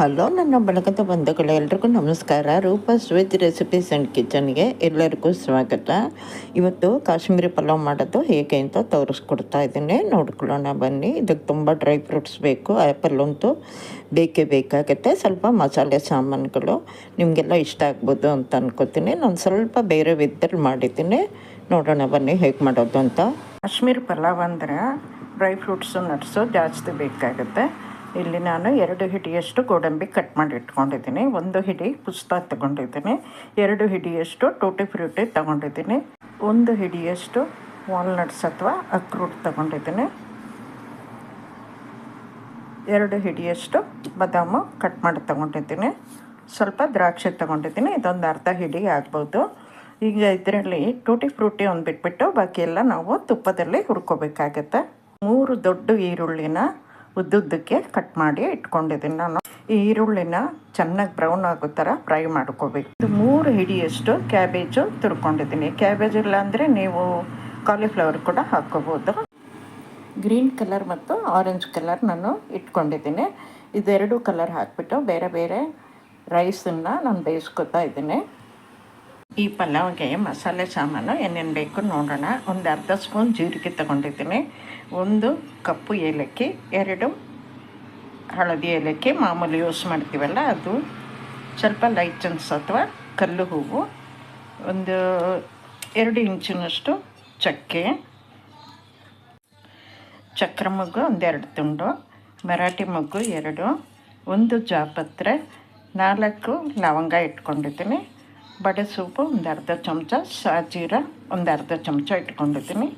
Hello, ನನ್ನ ಬಳಗದ ಬಂಧುಗಳು ಎಲ್ರಿಗೂ ನಮಸ್ಕಾರ. ರೂಪ ಸ್ವೀತ್ ರೆಸಿಪೀಸ್ ಆ್ಯಂಡ್ ಕಿಚನ್ಗೆ ಎಲ್ಲರಿಗೂ ಸ್ವಾಗತ. ಇವತ್ತು ಕಾಶ್ಮೀರಿ ಪಲಾವ್ ಮಾಡೋದು ಹೇಗೆ ಅಂತ ತೋರಿಸ್ಕೊಡ್ತಾ ಇದ್ದೀನಿ. ನೋಡ್ಕೊಳ್ಳೋಣ, ಬನ್ನಿ. ಇದಕ್ಕೆ ತುಂಬ ಡ್ರೈ ಫ್ರೂಟ್ಸ್ ಬೇಕು. ಆ್ಯಪಲ್ ಅಂತೂ ಬೇಕೇ ಬೇಕಾಗುತ್ತೆ. ಸ್ವಲ್ಪ ಮಸಾಲೆ ಸಾಮಾನುಗಳು ನಿಮಗೆಲ್ಲ ಇಷ್ಟ ಆಗ್ಬೋದು ಅಂತ ಅನ್ಕೋತೀನಿ. ನಾನು ಸ್ವಲ್ಪ ಬೇರೆ ವಿದ್ದಲ್ಲಿ ಮಾಡಿದ್ದೀನಿ. ನೋಡೋಣ, ಬನ್ನಿ ಹೇಗೆ ಮಾಡೋದು ಅಂತ. ಕಾಶ್ಮೀರಿ ಪಲಾವ್ ಅಂದರೆ ಡ್ರೈ ಫ್ರೂಟ್ಸು ನಟ್ಸು ಜಾಸ್ತಿ ಬೇಕಾಗುತ್ತೆ. ಇಲ್ಲಿ ನಾನು ಎರಡು ಹಿಡಿಯಷ್ಟು ಗೋಡಂಬಿ ಕಟ್ ಮಾಡಿ ಇಟ್ಕೊಂಡಿದ್ದೀನಿ. ಒಂದು ಹಿಡಿ ಪುಸ್ತಕ ತಗೊಂಡಿದ್ದೀನಿ. ಎರಡು ಹಿಡಿಯಷ್ಟು ಟೂಟಿ ಫ್ರೂಟಿ ತಗೊಂಡಿದ್ದೀನಿ. ಒಂದು ಹಿಡಿಯಷ್ಟು ವಾಲ್ನಟ್ಸ್ ಅಥವಾ ಅಕ್ರೂಟ್ ತಗೊಂಡಿದ್ದೀನಿ. ಎರಡು ಹಿಡಿಯಷ್ಟು ಬಾದಾಮು ಕಟ್ ಮಾಡಿ ತಗೊಂಡಿದ್ದೀನಿ. ಸ್ವಲ್ಪ ದ್ರಾಕ್ಷಿ ತಗೊಂಡಿದ್ದೀನಿ. ಇದೊಂದು ಅರ್ಧ ಹಿಡಿ ಆಗ್ಬೋದು. ಈಗ ಇದರಲ್ಲಿ ಟೂಟಿ ಫ್ರೂಟಿ ಒಂದು ಬಿಟ್ಬಿಟ್ಟು ಬಾಕಿ ಎಲ್ಲ ನಾವು ತುಪ್ಪದಲ್ಲಿ ಹುರ್ಕೋಬೇಕಾಗತ್ತೆ. ಮೂರು ದೊಡ್ಡ ಈರುಳ್ಳಿನ ಉದ್ದುದ್ದಕ್ಕೆ ಕಟ್ ಮಾಡಿ ಇಟ್ಕೊಂಡಿದ್ದೀನಿ ನಾನು. ಈ ಈರುಳ್ಳಿನ ಚೆನ್ನಾಗಿ ಬ್ರೌನ್ ಆಗೋ ಥರ ಫ್ರೈ ಮಾಡ್ಕೋಬೇಕು. ಇದು ಮೂರು ಹಿಡಿಯಷ್ಟು ಕ್ಯಾಬೇಜು ತುರ್ಕೊಂಡಿದ್ದೀನಿ. ಕ್ಯಾಬೇಜ್ ಇಲ್ಲ ಅಂದರೆ ನೀವು ಕಾಲಿಫ್ಲವರ್ ಕೂಡ ಹಾಕ್ಕೋಬೋದು ಗ್ರೀನ್ ಕಲರ್ ಮತ್ತು ಆರೆಂಜ್ ಕಲರ್ ನಾನು ಇಟ್ಕೊಂಡಿದ್ದೀನಿ. ಇದೆರಡು ಕಲರ್ ಹಾಕ್ಬಿಟ್ಟು ಬೇರೆ ಬೇರೆ ರೈಸನ್ನು ನಾನು ಬೇಯಿಸ್ಕೊತಾ ಇದ್ದೀನಿ. ಈ ಪಲಾವ್ಗೆ ಮಸಾಲೆ ಸಾಮಾನು ಏನೇನು ಬೇಕು ನೋಡೋಣ. ಒಂದು ಅರ್ಧ ಸ್ಪೂನ್ ಜೀರಿಗೆ ತಗೊಂಡಿದ್ದೀನಿ. ಒಂದು ಕಪ್ಪು ಏಲಕ್ಕಿ, ಎರಡು ಹಳದಿ ಏಲಕ್ಕಿ, ಮಾಮೂಲಿ ಯೂಸ್ ಮಾಡ್ತೀವಲ್ಲ ಅದು. ಸ್ವಲ್ಪ ಲೈಚನ್ಸ್ ಚನ್ಸ್ ಅಥವಾ ಕಲ್ಲು ಹೂವು. ಒಂದು ಎರಡು ಇಂಚಿನಷ್ಟು ಚಕ್ಕೆ. ಚಕ್ರ ಮಗ್ಗು ಒಂದೆರಡು ತುಂಡು. ಮರಾಠಿ ಮಗ್ಗು ಎರಡು. ಒಂದು ಜಾಪತ್ರೆ. ನಾಲ್ಕು ಲವಂಗ ಇಟ್ಕೊಂಡಿದ್ದೀನಿ. ಬಡೆ ಸೂಪು, ಒಂದು ಅರ್ಧ ಚಮಚ ಸಾಜೀರ ಒಂದು ಅರ್ಧ ಚಮಚ ಇಟ್ಕೊಂಡಿದ್ದೀನಿ.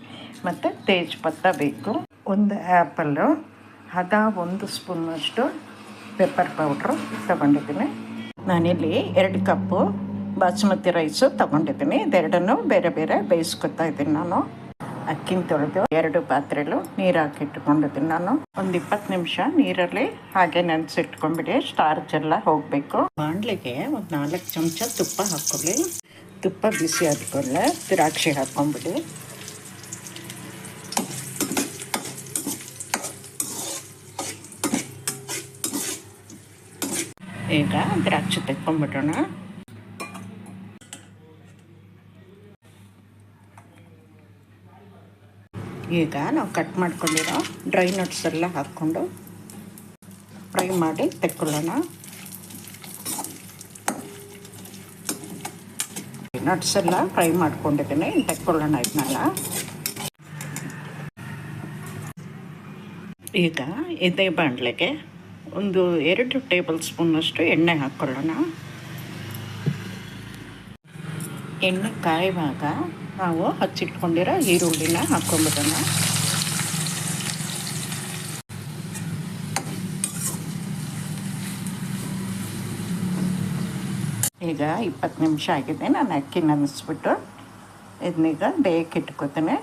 ಮತ್ತು ತೇಜ್ಪತ್ತ ಬೇಕು. ಒಂದು ಆ್ಯಪಲ್ಲು ಹದ ಒಂದು ಸ್ಪೂನಷ್ಟು ಪೆಪ್ಪರ್ ಪೌಡ್ರು ತಗೊಂಡಿದ್ದೀನಿ. ನಾನಿಲ್ಲಿ ಎರಡು ಕಪ್ಪು ಬಾಸುಮತಿ ರೈಸು ತಗೊಂಡಿದ್ದೀನಿ. ಇದೆರಡನ್ನೂ ಬೇರೆ ಬೇರೆ ಬೇಯಿಸ್ಕೊತಾ ಇದ್ದೀನಿ ನಾನು. ಅಕ್ಕಿನ ತೊಳೆದು ಎರಡು ಪಾತ್ರೆಲು ನೀರು ಹಾಕಿ ಇಟ್ಕೊಂಡಿದ್ದೀನಿ ನಾನು. ಒಂದು ಇಪ್ಪತ್ತು ನಿಮಿಷ ನೀರಲ್ಲಿ ಹಾಗೆ ನೆನೆಸಿಟ್ಕೊಂಡ್ಬಿಡಿ ಸ್ಟಾರ್ಚ್ ಎಲ್ಲ ಹೋಗಬೇಕು. ಬಾಣಲೆಗೆ ಒಂದು ನಾಲ್ಕು ಚಮಚ ತುಪ್ಪ ಹಾಕೊಳ್ಳಿ ತುಪ್ಪ ಬಿಸಿ ಆದ್ಕೊಳ್ಳೆ ದ್ರಾಕ್ಷಿ ಹಾಕ್ಕೊಂಬಿಡಿ ಈಗ ದ್ರಾಕ್ಷಿ ತೆಕ್ಕೊಂಬಿಡೋಣ ಈಗ ನಾವು ಕಟ್ ಮಾಡ್ಕೊಂಡಿರೋ ಡ್ರೈ ನಟ್ಸ್ ಎಲ್ಲ ಹಾಕ್ಕೊಂಡು ಫ್ರೈ ಮಾಡಿ ತೆಕ್ಕೊಳ್ಳೋಣ. ನಟ್ಸ್ ಎಲ್ಲ ಫ್ರೈ ಮಾಡ್ಕೊಂಡಿದ್ದೀನಿ ತೆಕ್ಕೊಳ್ಳೋಣ ಇದನ್ನೆಲ್ಲ ಈಗ ಇದೇ ಬಾಣಲೆಗೆ ಒಂದು ಎರಡು ಟೇಬಲ್ ಸ್ಪೂನಷ್ಟು ಎಣ್ಣೆ ಹಾಕ್ಕೊಳ್ಳೋಣ. ಎಣ್ಣೆ ಕಾಯುವಾಗ ನಾವು ಹಚ್ಚಿಟ್ಕೊಂಡಿರೋ ಈರುಳ್ಳಿನ ಹಾಕ್ಕೊಂಬಿಡೋಣ ಈಗ ಇಪ್ಪತ್ತು ನಿಮಿಷ ಆಗಿದೆ, ನಾನು ಅಕ್ಕಿ ನೆನೆಸ್ಬಿಟ್ಟು ಇದನ್ನೀಗ ಬೇಯಕ್ಕೆ ಇಟ್ಕೋತೇನೆ.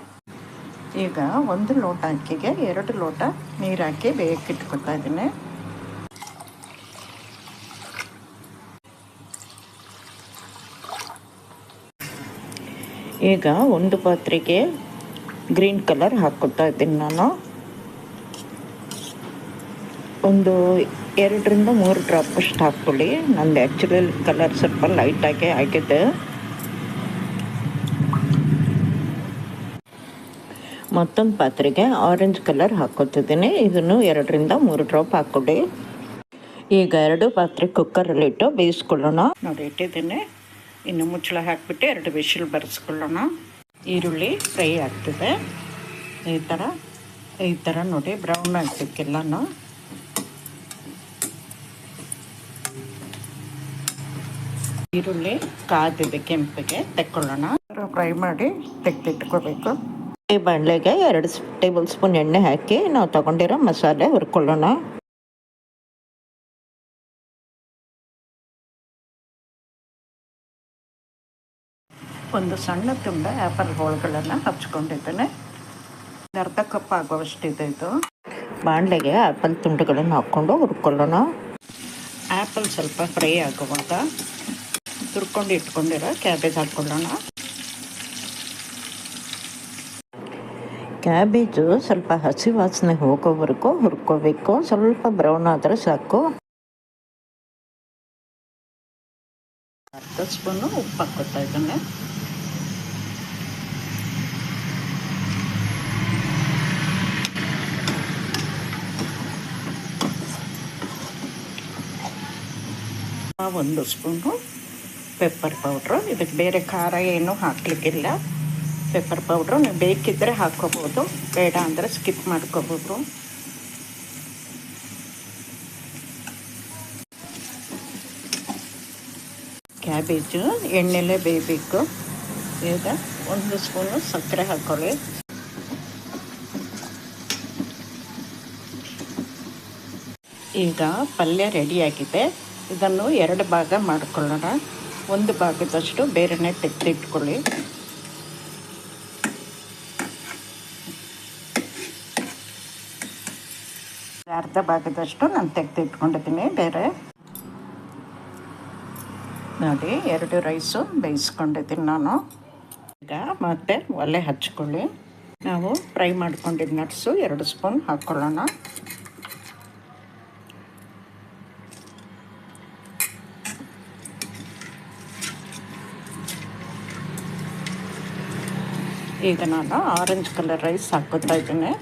ಈಗ ಒಂದು ಲೋಟ ಅಕ್ಕಿಗೆ ಎರಡು ಲೋಟ ನೀರು ಹಾಕಿ ಬೇಯಕ್ಕೆ ಇಟ್ಕೊತಾ ಇದ್ದೀನಿ. ಈಗ ಒಂದು ಪಾತ್ರೆಗೆ ಗ್ರೀನ್ ಕಲರ್ ಹಾಕ್ಕೊಳ್ತಾ ಇದ್ದೀನಿ ನಾನು. ಒಂದು ಎರಡರಿಂದ ಮೂರು ಡ್ರಾಪ್ ಅಷ್ಟು ಹಾಕ್ಕೊಳ್ಳಿ. ನಂದು ಆ್ಯಕ್ಚುಲಿ ಕಲರ್ ಸ್ವಲ್ಪ ಲೈಟಾಗಿ ಆಗಿದೆ. ಮತ್ತೊಂದು ಪಾತ್ರೆಗೆ ಆರೆಂಜ್ ಕಲರ್ ಹಾಕ್ಕೊತಿದ್ದೀನಿ ಇದನ್ನು ಎರಡರಿಂದ ಮೂರು ಡ್ರಾಪ್ ಹಾಕ್ಕೊಳ್ಳಿ. ಈಗ ಎರಡು ಪಾತ್ರೆ ಕುಕ್ಕರಲ್ಲಿಟ್ಟು ಬೇಯಿಸ್ಕೊಳ್ಳೋಣ. ನೋಡಿ ಇಟ್ಟಿದ್ದೀನಿ. ಇನ್ನು ಮುಚ್ಚಳ ಹಾಕಿಬಿಟ್ಟು ಎರಡು ವಿಶಿಲ್ ಬರೆಸ್ಕೊಳ್ಳೋಣ. ಈರುಳ್ಳಿ ಫ್ರೈ ಆಗ್ತದೆ. ಈ ಥರ ಈ ಥರ ನೋಡಿ ಬ್ರೌನ್ ಆಗ್ಬೇಕೆಲ್ಲನೂ. ಈರುಳ್ಳಿ ಕಾದಿದೆ ಕೆಂಪಿಗೆ ತೆಕ್ಕೊಳ್ಳೋಣ. ಫ್ರೈ ಮಾಡಿ ತೆಗೆದಿಟ್ಕೋಬೇಕು. ಈ ಬಾಣಲೆಗೆ ಎರಡು ಟೇಬಲ್ ಸ್ಪೂನ್ ಎಣ್ಣೆ ಹಾಕಿ ನಾವು ತಗೊಂಡಿರೋ ಮಸಾಲೆ ಹುರ್ಕೊಳ್ಳೋಣ. ಒಂದು ಸಣ್ಣ ತುಂಡ ಆ್ಯಪಲ್ ಹೋಳುಗಳನ್ನು ಹಚ್ಕೊಂಡಿದ್ದೇನೆ. ಅರ್ಧ ಕಪ್ ಆಗುವಷ್ಟಿದೆ ಇದು. ಬಾಣಲೆಗೆ ಆ್ಯಪಲ್ ತುಂಡುಗಳನ್ನು ಹಾಕ್ಕೊಂಡು ಹುರ್ಕೊಳ್ಳೋಣ. ಆ್ಯಪಲ್ ಸ್ವಲ್ಪ ಫ್ರೈ ಆಗುವಾಗ ತುರ್ಕೊಂಡು ಇಟ್ಕೊಂಡಿರೋ ಕ್ಯಾಬೇಜ್ ಹಾಕ್ಕೊಳ್ಳೋಣ ಕ್ಯಾಬೇಜು ಸ್ವಲ್ಪ ಹಸಿ ವಾಸನೆ ಹೋಗೋವರೆಗೂ ಹುರ್ಕೋಬೇಕು. ಸ್ವಲ್ಪ ಬ್ರೌನ್ ಆದರೆ ಸಾಕು. ಅರ್ಧ ಸ್ಪೂನು ಉಪ್ಪು ಹಾಕ್ಕೊತಾ ಇದ್ದಾನೆ ಒಂದು ಸ್ಪೂನು ಪೆಪ್ಪರ್ ಪೌಡ್ರು ಇದಕ್ಕೆ ಬೇರೆ ಖಾರ ಏನೂ ಹಾಕ್ಲಿಕ್ಕಿಲ್ಲ. ಪೆಪ್ಪರ್ ಪೌಡ್ರು ನೀವು ಬೇಕಿದ್ದರೆ ಹಾಕ್ಕೋಬೋದು. ಬೇಡ ಅಂದರೆ ಸ್ಕಿಪ್ ಮಾಡ್ಕೋಬೋದು. ಕ್ಯಾಬೇಜು ಎಣ್ಣೆಲೆ ಬೇಯಬೇಕು ಈಗ ಒಂದು ಸ್ಪೂನು ಸಕ್ಕರೆ ಹಾಕೊಳ್ಳಿ ಈಗ ಪಲ್ಯ ರೆಡಿಯಾಗಿದೆ ಇದನ್ನು ಎರಡು ಭಾಗ ಮಾಡಿಕೊಳ್ಳೋಣ. ಒಂದು ಭಾಗದಷ್ಟು ಬೇರೆನೆ ತೆಗೆದಿಟ್ಕೊಳ್ಳಿ. ಅರ್ಧ ಭಾಗದಷ್ಟು ನಾನು ತೆಗೆದಿಟ್ಕೊಂಡಿದ್ದೀನಿ. ಬೇರೆ ನೋಡಿ, ಎರಡು ರೈಸು ಬೇಯಿಸ್ಕೊಂಡಿದ್ದೀನಿ ನಾನು. ಈಗ ಮತ್ತೆ ಒಲೆ ಹಚ್ಕೊಳ್ಳಿ. ನಾವು ಫ್ರೈ ಮಾಡ್ಕೊಂಡಿದ್ದ ನಟ್ಸು ಎರಡು ಸ್ಪೂನ್ ಹಾಕ್ಕೊಳ್ಳೋಣ ಈಗ ನಾನು ಆರೆಂಜ್ ಕಲರ್ ರೈಸ್ ಹಾಕೋತಾ ಇದ್ದೀನಿ.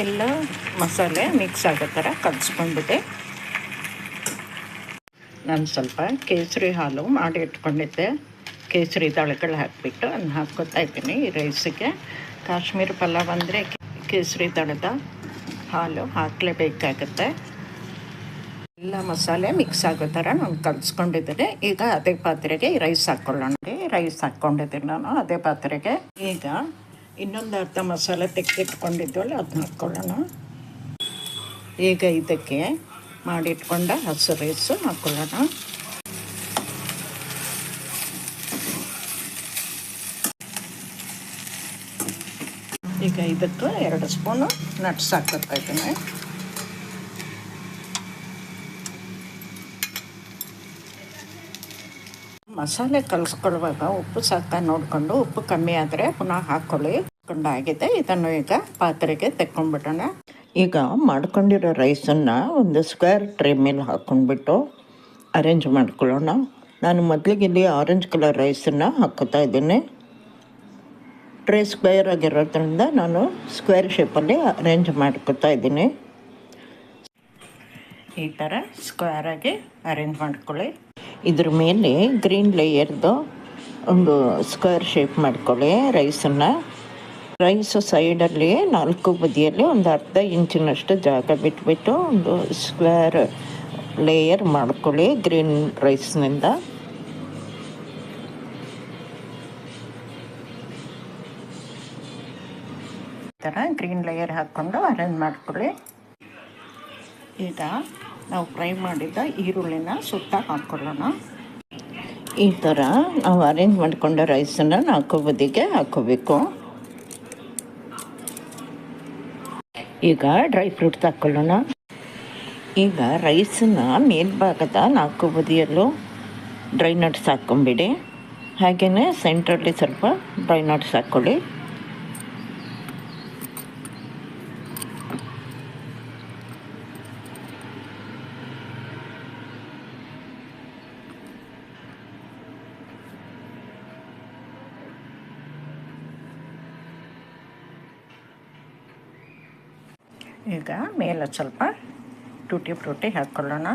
ಎಲ್ಲ ಮಸಾಲೆ ಮಿಕ್ಸ್ ಆಗೋ ಥರ ಕಲಿಸ್ಕೊಂಡ್ಬಿಟ್ಟೆ. ನಾನು ಸ್ವಲ್ಪ ಕೇಸರಿ ಹಾಲು ಮಾಡಿ ಇಟ್ಕೊಂಡಿದ್ದೆ. ಕೇಸರಿ ದಳಗಳು ಹಾಕಿಬಿಟ್ಟು ಅದನ್ನ ಹಾಕ್ಕೊತಾ ಇದ್ದೀನಿ ಈ ರೈಸಿಗೆ. ಕಾಶ್ಮೀರ ಪಲಾವ್ ಅಂದರೆ ಕೇಸರಿ ದಳದ ಹಾಲು ಹಾಕಲೇಬೇಕಾಗತ್ತೆ. ಎಲ್ಲ ಮಸಾಲೆ ಮಿಕ್ಸ್ ಆಗೋ ಥರ ನಾನು ಕಲಿಸ್ಕೊಂಡಿದ್ದೀನಿ. ಈಗ ಅದೇ ಪಾತ್ರೆಗೆ ರೈಸ್ ಹಾಕ್ಕೊಳ್ಳೋಣ ರೈಸ್ ಹಾಕ್ಕೊಂಡಿದ್ದೀನಿ ನಾನು ಅದೇ ಪಾತ್ರೆಗೆ. ಈಗ ಇನ್ನೊಂದು ಅರ್ಧ ಮಸಾಲೆ ತೆಗೆದಿಟ್ಕೊಂಡಿದ್ವಲ್ಲ ಅದನ್ನ ಹಾಕ್ಕೊಳ್ಳೋಣ ಈಗ ಇದಕ್ಕೆ ಮಾಡಿಟ್ಕೊಂಡ ಹಸಿರು ರೈಸು ಹಾಕ್ಕೊಳ್ಳೋಣ ಈಗ ಇದಕ್ಕೆ ಎರಡು ಸ್ಪೂನು ನಟ್ಸ್ ಹಾಕೋತಾ ಇದ್ದೀನಿ. ಮಸಾಲೆ ಕಲಸ್ಕೊಳ್ಳುವಾಗ ಉಪ್ಪು ಸಾಕ ನೋಡಿಕೊಂಡು ಉಪ್ಪು ಕಮ್ಮಿ ಆದರೆ ಪುನಃ ಹಾಕ್ಕೊಳ್ಳಿ ಆಗಿದೆ. ಇದನ್ನು ಈಗ ಪಾತ್ರೆಗೆ ತೆಕ್ಕೊಂಡ್ಬಿಡೋಣ. ಈಗ ಮಾಡ್ಕೊಂಡಿರೋ ರೈಸನ್ನು ಒಂದು ಸ್ಕ್ವೇರ್ ಟ್ರೇ ಮೇಲೆ ಹಾಕ್ಕೊಂಡ್ಬಿಟ್ಟು ಅರೇಂಜ್ ಮಾಡ್ಕೊಳ್ಳೋಣ. ನಾನು ಮೊದಲಿಗೆ ಇಲ್ಲಿ ಆರೆಂಜ್ ಕಲರ್ ರೈಸನ್ನು ಹಾಕೋತಾ ಇದ್ದೀನಿ. ಟ್ರೇ ಸ್ಕ್ವೇರ್ ಆಗಿರೋದ್ರಿಂದ ನಾನು ಸ್ಕ್ವೇರ್ ಶೇಪಲ್ಲಿ ಅರೇಂಜ್ ಮಾಡ್ಕೊತಾ ಇದ್ದೀನಿ. ಈ ಥರ ಸ್ಕ್ವೇರಾಗಿ ಅರೇಂಜ್ ಮಾಡ್ಕೊಳ್ಳಿ. ಇದ್ರ ಮೇಲೆ ಗ್ರೀನ್ ಲೇಯರ್ದು ಒಂದು ಸ್ಕ್ವೇರ್ ಶೇಪ್ ಮಾಡ್ಕೊಳ್ಳಿ ರೈಸನ್ನು ರೈಸು ಸೈಡಲ್ಲಿ ನಾಲ್ಕು ಬದಿಯಲ್ಲಿ ಒಂದು ಅರ್ಧ ಇಂಚಿನಷ್ಟು ಜಾಗ ಬಿಟ್ಬಿಟ್ಟು ಒಂದು ಸ್ಕ್ವೇರ್ ಲೇಯರ್ ಮಾಡ್ಕೊಳ್ಳಿ ಗ್ರೀನ್ ರೈಸ್ನಿಂದ ಈ ಥರ ಗ್ರೀನ್ ಲೇಯರ್ ಹಾಕ್ಕೊಂಡು ಅರೇಂಜ್ ಮಾಡ್ಕೊಳ್ಳಿ. ಈಗ ನಾವು ಫ್ರೈ ಮಾಡಿದ ಈರುಳ್ಳಿನ ಸುತ್ತ ಹಾಕ್ಕೊಳ್ಳೋಣ ಈ ಥರ ನಾವು ಅರೇಂಜ್ ಮಾಡಿಕೊಂಡ ರೈಸನ್ನು ನಾಲ್ಕು ಬದಿಗೆ ಹಾಕೋಬೇಕು ಈಗ ಡ್ರೈ ಫ್ರೂಟ್ಸ್ ಹಾಕ್ಕೊಳ್ಳೋಣ ಈಗ ರೈಸನ್ನ ಮೇಲ್ಭಾಗದ ನಾಲ್ಕು ಬದಿಯಲ್ಲೂ ಡ್ರೈ ನಟ್ಸ್ ಹಾಕ್ಕೊಂಬಿಡಿ. ಹಾಗೆಯೇ ಸೆಂಟ್ರಲ್ಲಿ ಸ್ವಲ್ಪ ಡ್ರೈ ನಟ್ಸ್ ಹಾಕ್ಕೊಳ್ಳಿ. ಈಗ ಮೇಲೆ ಸ್ವಲ್ಪ ಟೂಟಿ ಫ್ರೂಟಿ ಹಾಕ್ಕೊಳ್ಳೋಣ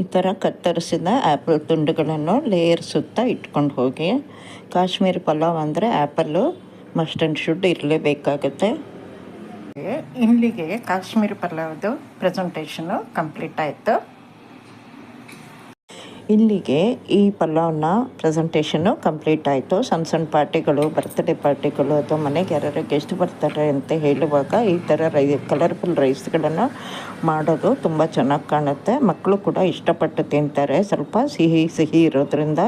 ಈ ಥರ ಕತ್ತರಿಸಿದ ಆ್ಯಪಲ್ ತುಂಡುಗಳನ್ನು ಲೇಯರ್ ಸುತ್ತ ಇಟ್ಕೊಂಡು ಹೋಗಿ. ಕಾಶ್ಮೀರಿ ಪಲಾವ್ ಅಂದರೆ ಆ್ಯಪಲ್ಲು ಮಸ್ಟ್ ಆ್ಯಂಡ್ ಶುಡ್ ಇರಲೇಬೇಕಾಗುತ್ತೆ ಇಲ್ಲಿಗೆ ಕಾಶ್ಮೀರಿ ಪಲಾವ್ದು ಪ್ರೆಸೆಂಟೇಷನು ಕಂಪ್ಲೀಟ್ ಆಯಿತು. ಇಲ್ಲಿಗೆ ಈ ಪಲಾವ್ನ ಪ್ರೆಸೆಂಟೇಷನ್ನು ಕಂಪ್ಲೀಟ್ ಆಯಿತು. ಸಣ್ಣ ಸಣ್ಣ ಪಾರ್ಟಿಗಳು ಬರ್ತ್ಡೇ ಪಾರ್ಟಿಗಳು, ಅಥವಾ ಮನೆಗೆ ಯಾರು ಗೆಸ್ಟ್ ಬರ್ತಾರೆ ಅಂತ ಹೇಳುವಾಗ ಈ ಥರ ರೈ ಕಲರ್ಫುಲ್ ರೈಸ್ಗಳನ್ನು ಮಾಡೋದು ತುಂಬ ಚೆನ್ನಾಗಿ ಕಾಣುತ್ತೆ. ಮಕ್ಕಳು ಕೂಡ ಇಷ್ಟಪಟ್ಟು ತಿಂತಾರೆ. ಸ್ವಲ್ಪ ಸಿಹಿ ಸಿಹಿ ಇರೋದ್ರಿಂದ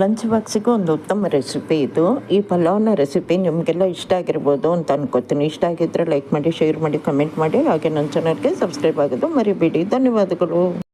ಲಂಚ್ ಬಾಕ್ಸಿಗೂ ಒಂದು ಉತ್ತಮ ರೆಸಿಪಿ ಇದು. ಈ ಪಲಾವ್ನ ರೆಸಿಪಿ ನಿಮಗೆಲ್ಲ ಇಷ್ಟ ಆಗಿರ್ಬೋದು ಅಂತ ಅನ್ಕೋತೀನಿ. ಇಷ್ಟ ಆಗಿದ್ದರೆ ಲೈಕ್ ಮಾಡಿ ಶೇರ್ ಮಾಡಿ ಕಮೆಂಟ್ ಮಾಡಿ. ಹಾಗೆ ನನ್ನ ಚಾನಲ್ಗೆ ಸಬ್ಸ್ಕ್ರೈಬ್ ಆಗೋದು ಮರಿಬೇಡಿ. ಧನ್ಯವಾದಗಳು.